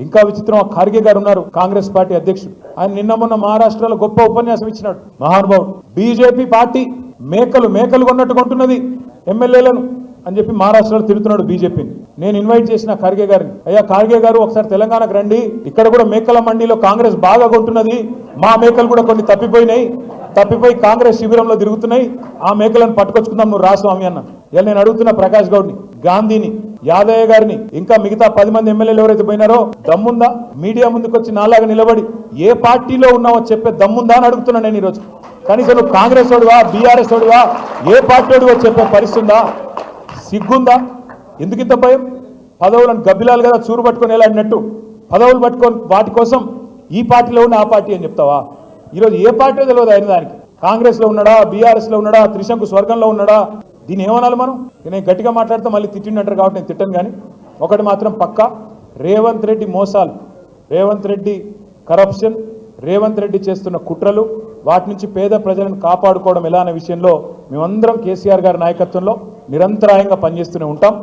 ఇంకా విచిత్రం ఆ ఖార్గే గారు ఉన్నారు కాంగ్రెస్ పార్టీ అధ్యక్షుడు. ఆయన నిన్న మొన్న మహారాష్ట్రలో గొప్ప ఉపన్యాసం ఇచ్చినాడు. మహానుభావుడు బీజేపీ పార్టీ మేకలు మేకలు కొన్నట్టు కొంటున్నది ఎమ్మెల్యేలను అని చెప్పి మహారాష్ట్రలో తిరుగుతున్నాడు బీజేపీని. నేను ఇన్వైట్ చేసిన ఖార్గే గారిని. అయ్యా ఖార్గే గారు ఒకసారి తెలంగాణకు రండి. ఇక్కడ కూడా మేకల మండీలో కాంగ్రెస్ బాగా కొంటున్నది. మా మేకలు కూడా కొన్ని తప్పిపోయినాయి. తప్పిపోయి కాంగ్రెస్ శిబిరంలో తిరుగుతున్నాయి. ఆ మేకలను పట్టుకొచ్చుకుందాం నువ్వు రా స్వామి అన్న. ఇలా నేను అడుగుతున్న ప్రకాష్ గౌడ్ని గాంధీని యాదయ్య గారిని ఇంకా మిగతా పది మంది ఎమ్మెల్యేలు ఎవరైతే పోయినారో దమ్ముందా? మీడియా ముందుకు వచ్చి నాలాగా నిలబడి ఏ పార్టీలో ఉన్నావో చెప్పే దమ్ముందా అని అడుగుతున్నాను నేను ఈరోజు. కనీసం నువ్వు కాంగ్రెస్ వాడువా బీఆర్ఎస్ వాడువా ఏ పార్టీ వాడువో చెప్పే పరిస్థితి ఉందా సిగ్గుందా? ఎందుకు ఇంత భయం? పదవులను గబ్బిలాలు కదా చూరు పట్టుకొని వెళ్ళాడినట్టు పదవులు పట్టుకొని వాటి కోసం ఈ పార్టీలో ఉన్న ఆ పార్టీ అని చెప్తావా? ఈరోజు ఏ పార్టీ తెలియదు ఆయన దానికి. కాంగ్రెస్లో ఉన్నాడా బీఆర్ఎస్లో ఉన్నాడా త్రిశంకు స్వర్గంలో ఉన్నాడా? దీన్ని ఏమనాలి మనం? నేను గట్టిగా మాట్లాడితే మళ్ళీ తిట్టిండంటారు కాబట్టి నేను తిట్టను కానీ ఒకటి మాత్రం పక్కా. రేవంత్ రెడ్డి మోసాలు రేవంత్ రెడ్డి కరప్షన్ రేవంత్ రెడ్డి చేస్తున్న కుట్రలు వాటి నుంచి పేద ప్రజలను కాపాడుకోవడం ఎలా అనే విషయంలో మేమందరం కేసీఆర్ గారి నాయకత్వంలో నిరంతరాయంగా పనిచేస్తూనే ఉంటాం.